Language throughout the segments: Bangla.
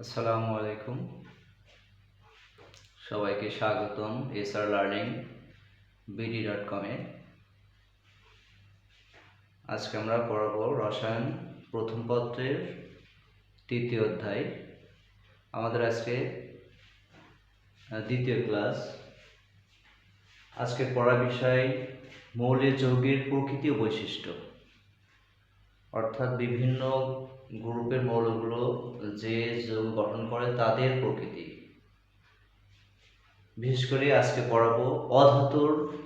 আসসালামু আলাইকুম। সবাইকে স্বাগতম এসআর লার্নিং বিডি ডট কমে আজকে আমরা পড়াবো রসায়ন প্রথম পত্রের তৃতীয় অধ্যায়। আমাদের আজকে দ্বিতীয় ক্লাস। আজকে পড়া বিষয় মৌলের যৌগের প্রকৃতি বৈশিষ্ট্য। অর্থাৎ বিভিন্ন গ্রুপের মৌলগুলো যে যৌগ গঠন করে তাদের প্রকৃতি। বিশেষ করে আজকে পড়াবো অধাতুর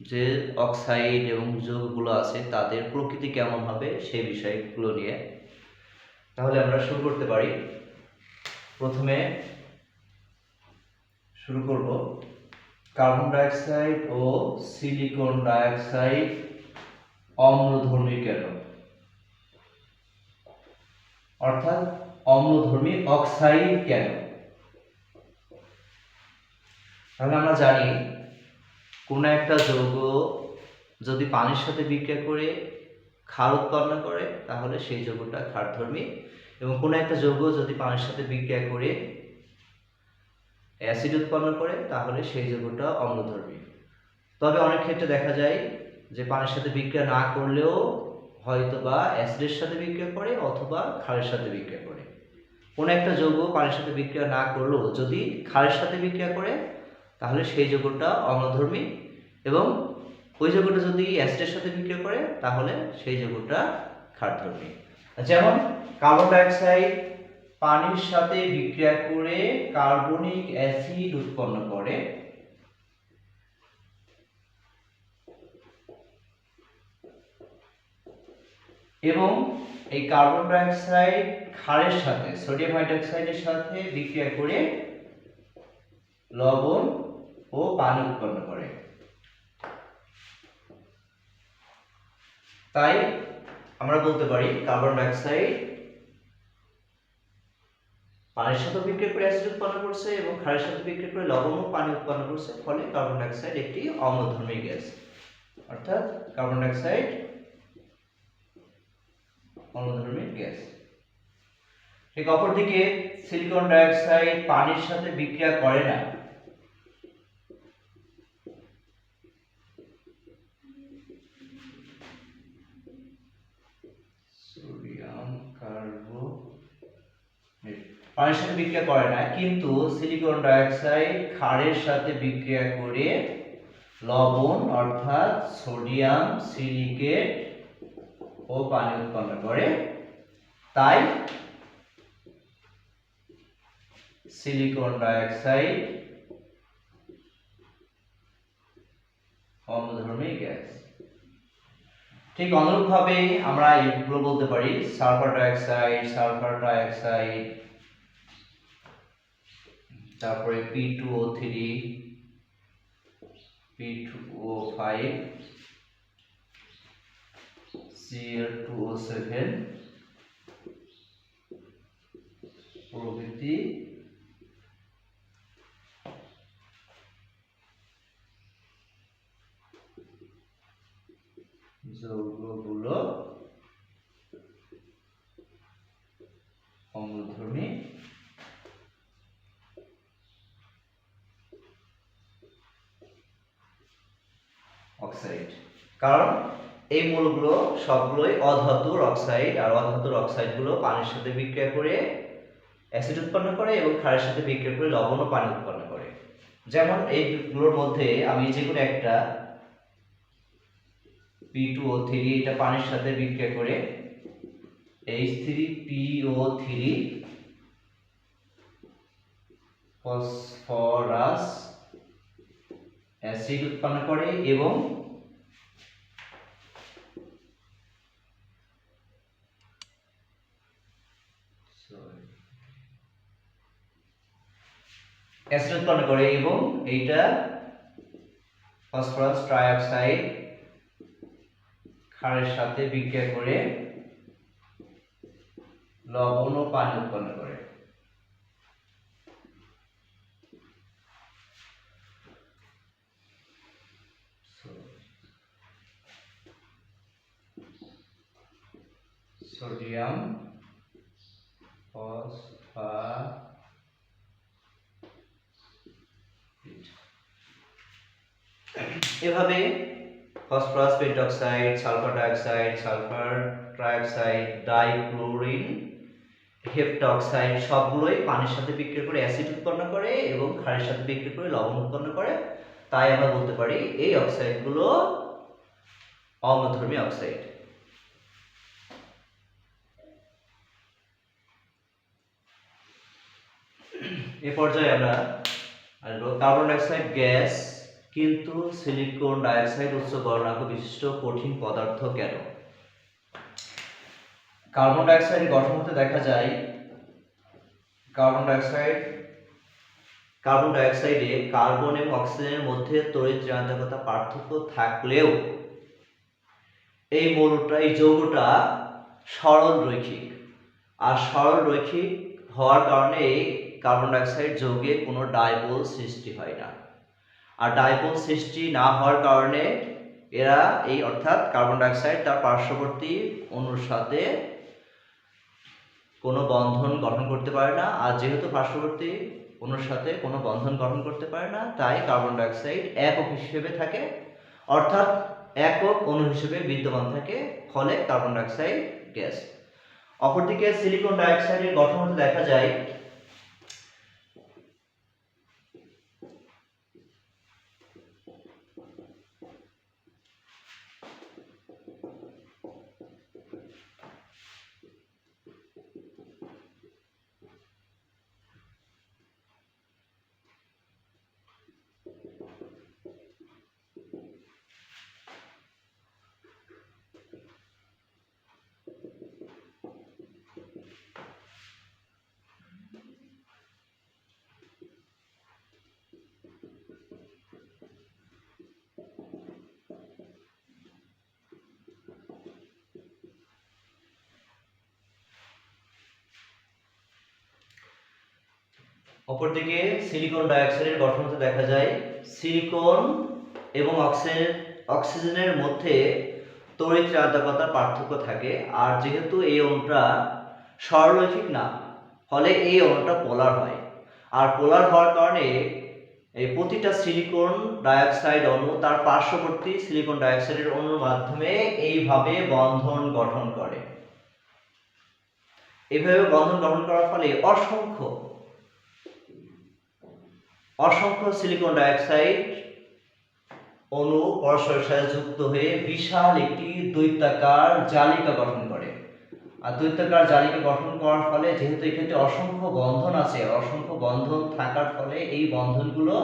যে অক্সাইড এবং যৌগগুলো আছে, তাদের প্রকৃতি কেমন হবে সেই বিষয়গুলো নিয়ে। তাহলে আমরা শুরু করতে পারি। প্রথমে শুরু করব। কার্বন ডাইঅক্সাইড ও সিলিকন ডাইঅক্সাইড অম্লধর্মী কেন অর্থাৎ অম্লধর্মী অক্সাইড কেন? তাহলে আমরা জানি কোনো একটা যৌগ যদি পানির সাথে বিক্রিয়া করে ক্ষার উৎপন্ন করে, তাহলে সেই যৌগটা ক্ষারধর্মী। এবং কোনো একটা যৌগ যদি পানির সাথে বিক্রিয়া করে অ্যাসিড উৎপন্ন করে, তাহলে সেই যৌগটা অম্লধর্মী। তবে অনেক ক্ষেত্রে দেখা যায় যে পানির সাথে বিক্রিয়া না করলেও হয়তো বা অ্যাসিডের সাথে বিক্রিয়া করে অথবা ক্ষারের সাথে বিক্রিয়া করে। কোনো একটা যৌগ পানির সাথে বিক্রিয়া না করলেও যদি ক্ষারের সাথে বিক্রিয়া করে, তাহলে সেই যৌগটা অম্লধর্মী এবং ওই যৌগটা যদি অ্যাসিডের সাথে বিক্রিয়া করে, তাহলে সেই যৌগটা ক্ষারধর্মী। যেমন কার্বন ডাইঅক্সাইড পানির সাথে বিক্রিয়া করে কার্বনিক অ্যাসিড উৎপন্ন করে এবং এই কার্বন ডাইঅক্সাইড ক্ষারের সাথে সোডিয়াম হাইড্রোক্সাইডের সাথে বিক্রিয়া করে লবণ ও পানি উৎপন্ন করে। তাই আমরা বলতে পারি কার্বন ডাইঅক্সাইড পানির সাথে বিক্রিয়া করে অ্যাসিড উৎপন্ন করছে এবং ক্ষারের সাথে বিক্রিয়া করে লবণ ও পানি উৎপন্ন করছে, ফলে কার্বন ডাইঅক্সাইড একটি অম্লধর্মী গ্যাস অর্থাৎ কার্বন ডাইঅক্সাইড অম্লধর্মী গ্যাস ঠিক অপরদিকে সিলিকন ডাইঅক্সাইড পানির সাথে বিক্রিয়া করে না। পানির সাথে বিক্রিয়া করে না, কিন্তু সিলিকন ডাইঅক্সাইড ক্ষারের সাথে বিক্রিয়া করে লবণ, অর্থাৎ সোডিয়াম সিলিকেট ও পানি উৎপন্ন করে, তাই সিলিকন ডাইঅক্সাইড অম্লধর্মী গ্যাস ঠিক অনুরূপভাবে আমরা এগুলো বলতে পারি সালফার ডাইঅক্সাইড সালফার ডাইঅক্সাইড তারপরে P two O three P two O five Cl2O7 প্রভৃতি যৌগগুলো অম্লধর্মী। অক্সাইড। কারণ এই মূলগুলো সবগুলোই অধাতুর অক্সাইড আর অধাতুর অক্সাইডগুলো পানির সাথে বিক্রিয়া করে অ্যাসিড উৎপন্ন করে এবং ক্ষারের সাথে বিক্রিয়া করে লবণ ও পানি উৎপন্ন করে। যেমন এইগুলোর মধ্যে আমি যে কোনো একটা পি টু ও থ্রি এটা পানির সাথে বিক্রিয়া করে H three P O three phosphorus acid উৎপন্ন করে এবং অ্যাসিড উৎপন্ন করে এবং এইটা ফসফরাস ট্রাইঅক্সাইড ক্ষারের সাথে বিক্রিয়া করে লবণ ও পানি উৎপন্ন করে সোডিয়াম ফস এভাবে pentoxide sulphur dioxide sulphur trioxide dichlorine heptoxide সবগুলোই পানির সাথে বিক্রিয়া করে অ্যাসিড উৎপন্ন করে এবং ক্ষারের সাথে বিক্রিয়া করে লবণ উৎপন্ন করে। তাই আমরা বলতে পারি এই অক্সাইডগুলো অম্লধর্মী অক্সাইড এ পর্যায়ে আমরা আসব কার্বন ডাইঅক্সাইড গ্যাস কিন্তু সিলিকন ডাইঅক্সাইড উচ্চ গলনাঙ্ক বিশিষ্ট কঠিন পদার্থ কেন? কার্বন ডাইঅক্সাইড গঠন হতে দেখা যায় কার্বন ডাইঅক্সাইড, কার্বন ডাইঅক্সাইডে কার্বন এবং অক্সিজেনের মধ্যে তড়িৎ ঋণাত্মকতা পার্থক্য থাকলেও এই মৌলটা, এই যৌগটা সরল রৈখিক। আর সরল রৈখিক হওয়ার কারণে এই কার্বন ডাইঅক্সাইড যৌগে কোনো ডাইপোল সৃষ্টি হয় না। আর ডাইপোল সৃষ্টি না হওয়ার কারণে এরা এই অর্থাৎ কার্বন ডাইঅক্সাইড তার পার্শ্ববর্তী অণুর সাথে কোনো বন্ধন গঠন করতে পারে না। আর যেহেতু পার্শ্ববর্তী অণুর সাথে কোনো বন্ধন গঠন করতে পারে না, তাই কার্বন ডাইঅক্সাইড একক হিসেবে থাকে। অর্থাৎ একক অণু হিসেবে বিদ্যমান থাকে, ফলে কার্বন ডাইঅক্সাইড গ্যাস। অপরদিকে সিলিকন ডাইঅক্সাইডের গঠন দেখা যায় অপরদিকে সিলিকন ডাইঅক্সাইডের গঠন হতে দেখা যায় সিলিকন এবং অক্সিজেন অক্সিজেনের মধ্যে তড়িৎ ঋণাত্মকতার পার্থক্য থাকে। আর যেহেতু এই অণুটা সরলরৈখিক না, ফলে এই অণুটা পোলার হয়। আর পোলার হওয়ার কারণে এই প্রতিটা সিলিকন ডাইঅক্সাইড অণু তার পার্শ্ববর্তী সিলিকন ডাইঅক্সাইডের অণুর মাধ্যমে এইভাবে বন্ধন গঠন করে। এইভাবে বন্ধন গঠন করার ফলে অসংখ্য অসংখ্য সিলিকন ডাইঅক্সাইড অণু পরস্পরের সাথে যুক্ত হয়ে বিশাল একটি দৈত্যাকার জালিকা গঠন করে। আর দৈত্যাকার জালিকা গঠন করার ফলে যেহেতু এক্ষেত্রে অসংখ্য বন্ধন আছে, অসংখ্য বন্ধন থাকার ফলে এই বন্ধনগুলো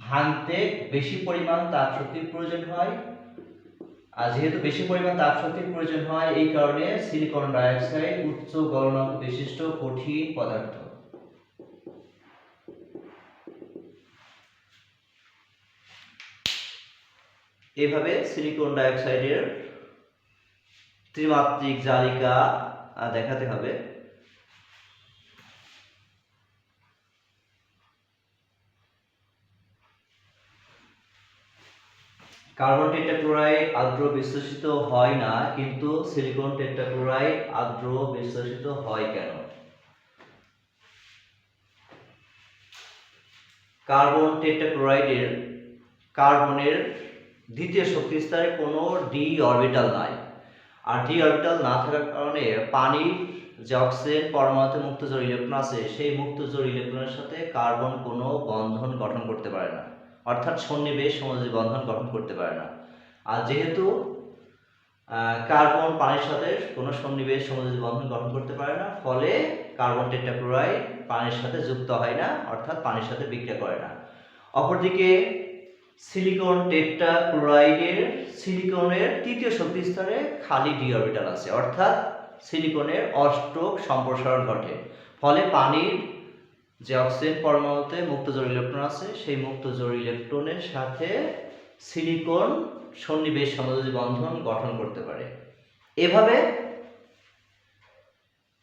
ভাঙতে বেশি পরিমাণ তাপ শক্তির প্রয়োজন হয়। আর যেহেতু বেশি পরিমাণ তাপ শক্তির প্রয়োজন হয়, এই কারণে সিলিকন ডাইঅক্সাইড উচ্চ গলনাঙ্ক বিশিষ্ট কঠিন পদার্থ। এভাবে সিলিকন ডাইঅক্সাইডের ত্রিমাত্রিক জালিকা দেখাতে হবে। কার্বন টেট্রাক্লোরাইড আর্দ্র বিশ্লেষিত হয় না, কিন্তু সিলিকন টেট্রাক্লোরাইড আর্দ্র বিশ্লেষিত হয় কেন? কার্বন টেট্রাক্লোরাইডের, কার্বনের দ্বিতীয় শক্তি স্তরে কোনো ডি অরবিটাল নাই। আর ডি অরবিটাল না থাকার কারণে পানির যে অক্সিজেন পরমাণুতে মুক্তজোড় ইলেকট্রন আছে, সেই মুক্তজোড় ইলেকট্রনের সাথে কার্বন কোনো বন্ধন গঠন করতে পারে না। অর্থাৎ সন্নিবেশ সমাজী বন্ধন গঠন করতে পারে না। আর যেহেতু কার্বন পানির সাথে কোনো সন্নিবেশ সমাজী বন্ধন গঠন করতে পারে না, ফলে কার্বন টেট্রাক্লোরাইড পানির সাথে যুক্ত হয় না, অর্থাৎ পানির সাথে বিক্রিয়া করে না। অপরদিকে সিলিকন টেট্রা ক্লোরাইডের সিলিকনের তৃতীয় শক্তি স্তরে খালি ডি অরবিটাল আছে, অর্থাৎ সিলিকনের অষ্টক সম্প্রসারণ ঘটে। ফলে পানির যে অক্সিজেন পরমাণুতে মুক্ত জোড় ইলেকট্রন আছে, সেই মুক্ত জোড় ইলেকট্রনের সাথে সিলিকন সন্নিবেশ সমযোজী বন্ধন গঠন করতে পারে। এভাবে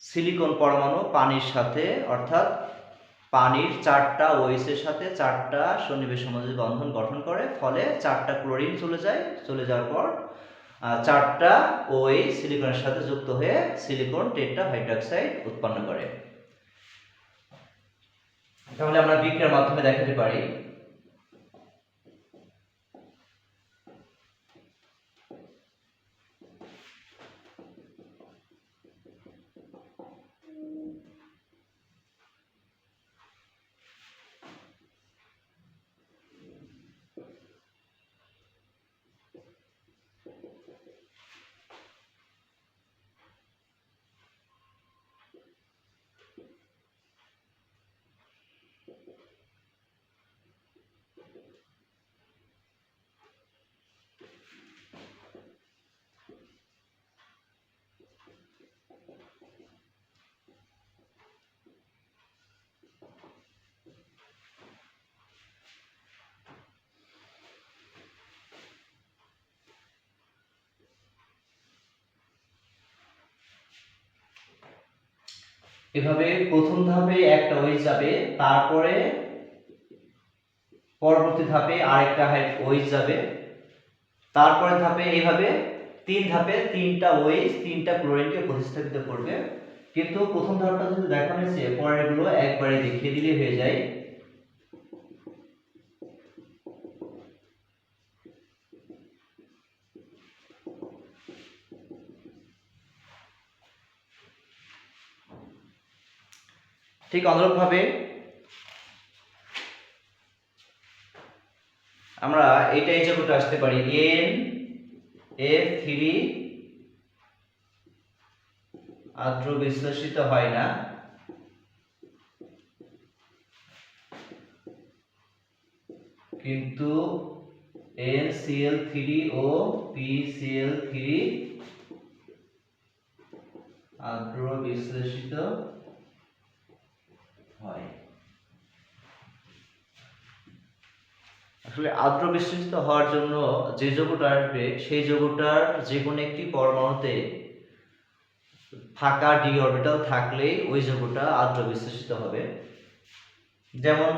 সিলিকন পরমাণু পানির সাথে, অর্থাৎ পানির চারটা ওয়েসের সাথে চারটা সন্নিবেশ সমাজের বন্ধন গঠন করে, ফলে চারটা ক্লোরিন চলে যায়, চলে যাওয়ার পর চারটা ওই সিলিকনের সাথে যুক্ত হয়ে সিলিকন টেট্রা হাইড্রক্সাইড উৎপন্ন করে। তাহলে আমরা বিক্রিয়ার মাধ্যমে দেখাতে পারি এভাবে প্রথম ধাপে একটা ওয়েজ যাবে, তারপরে পরবর্তী ধাপে আরেকটা হাইট ওয়েজ যাবে। তারপরে ধাপে এইভাবে তিন ধাপে তিনটা ওয়েজ তিনটা ক্লোরিনকে প্রতিস্থাপিত করবে। কিন্তু প্রথম ধাপটা যদি দেখানো হয়েছে, পরেরগুলো একবারে দেখিয়ে দিলে হয়ে যায়। ঠিক অনুরূপভাবে আমরা এইটা এই জায়গাটা আসতে পারি। এন এফ থ্রি আদ্র বিশ্লেষিত হয় না। কিন্তু এন সিএল থ্রি ও পি সিএল থ্রি আদ্র বিশ্লেষিত হয়। আসলে আদ্র বিশ্লেষিত হওয়ার জন্য যে যৌগটা আসবে, সেই যৌগটার যে কোনো একটি পরমাণুতে ফাঁকা ডি অরবিটাল থাকলেই ওই যৌগটা আদ্র বিশ্লেষিত হবে। যেমন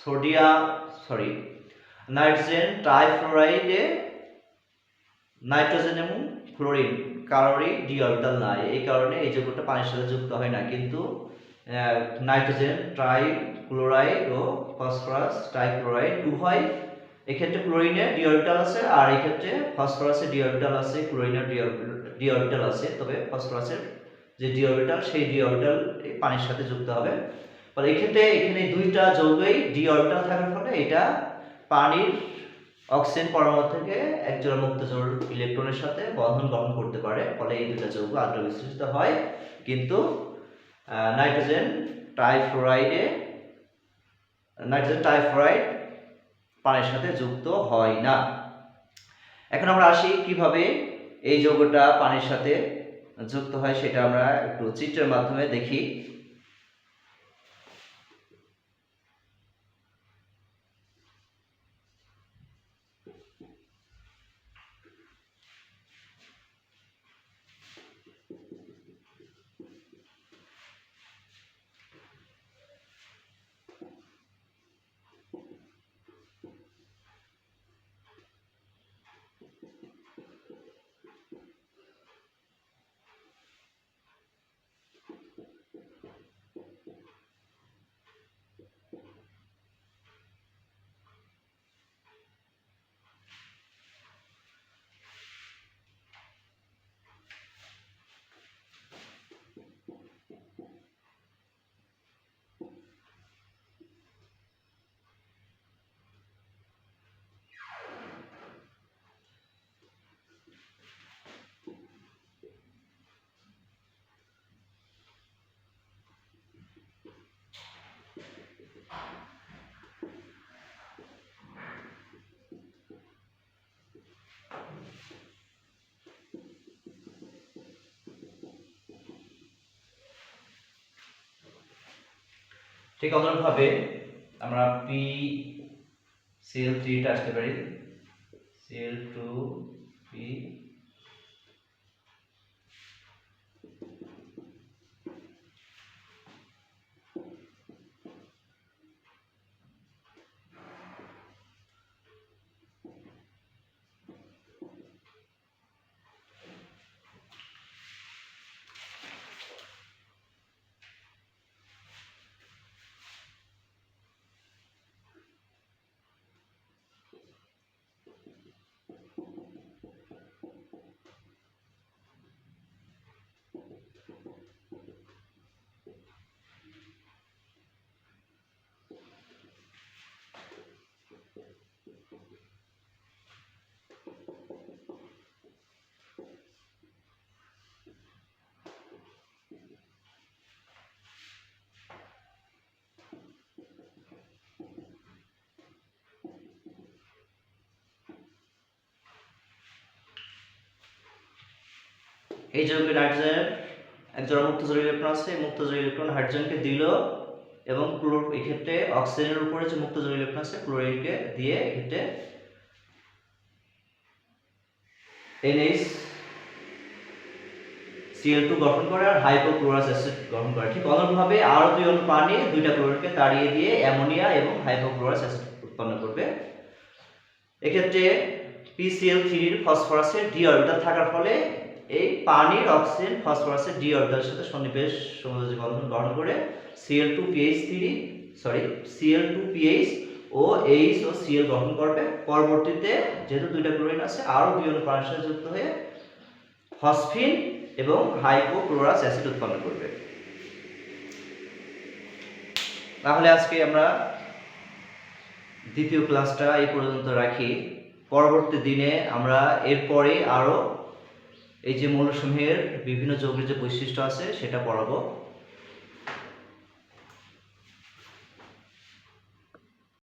সোডিয়াম সরি নাইট্রোজেন ট্রাইফ্লোরাইডে নাইট্রোজেন এবং ফ্লোরিন কারোরই ডি অরবিটাল নাই। এই কারণে এই যৌগটা পানির সাথে যুক্ত হয় না। কিন্তু নাইট্রোজেন ট্রাই ক্লোরাইড ও ফসফরাস ট্রাইক্লোরাইড উভয় এক্ষেত্রে ক্লোরিনের ডি আছে, আর এক্ষেত্রে ফসফরাসের ডি আছে ক্লোরিনের ডি আছে, তবে ফসফরাসের যে ডি সেই ডি পানির সাথে যুক্ত হবে। ফলে এক্ষেত্রে এখানে দুইটা যৌগই ডি থাকার ফলে এটা পানির অক্সিজেন পরমাণু থেকে একজোড়া মুক্ত জোড় ইলেকট্রনের সাথে বন্ধন গঠন করতে পারে। ফলে এই দুটা যৌগ আদ্র বিশ্লেষিত হয়। কিন্তু নাইট্রোজেন টাইফ্লোরাইডে নাইট্রোজেন টাইফ্লোরাইড পানির সাথে যুক্ত হয় না। এখন আমরা আসি কীভাবে এই যৌগটা পানির সাথে যুক্ত হয় সেটা আমরা একটু চিত্রের মাধ্যমে দেখি। ঠিক অনুরূপভাবে আমরা পি সিএল থ্রিটা আসতে পারি। এই যৌগে নাইট্রোজেনের একজন মুক্ত জড় ইলেকট্রন আছে মুক্ত জড় ইলেকট্রন হাইড্রোজেনকে দিল এবং ক্লোর এক্ষেত্রে অক্সিজেনের উপরে যে মুক্ত জড় ইলেকট্রন আছে, ক্লোরিনকে দিয়ে এক্ষেত্রে এনএইচ সিএল টু গঠন করে আর হাইপোক্লোরাস অ্যাসিড গঠন করে। ঠিক অনুরূপভাবে আরও দুই অণু পানি দুইটা ক্লোরিনকে তাড়িয়ে দিয়ে অ্যামোনিয়া এবং হাইপোক্লোরাস অ্যাসিড উৎপন্ন করবে। এক্ষেত্রে পিসিএল থ্রির ফসফরাসের ডি অরবিটাল থাকার ফলে এই পানির অক্সিজেন, ফসফরাসের ডি অরবিটালের সাথে সন্নিবেশ সমযোজী বন্ধন গ্রহণ করে CL two PH three sorry CL two PH ও এইচ ও সিএল গঠন করবে। পরবর্তীতে যেহেতু দুইটা ক্লোরিন আছে, আরও অণু পানির সাথে যুক্ত হয়ে ফসফিন এবং হাইপোক্লোরাস অ্যাসিড উৎপন্ন করবে। তাহলে আজকে আমরা দ্বিতীয় ক্লাসটা এই পর্যন্ত রাখি। পরবর্তী দিনে আমরা এরপরে আরও এই যে মৌলসমূহের বিভিন্ন যৌগের যে বৈশিষ্ট্য আছে সেটা পড়াবো।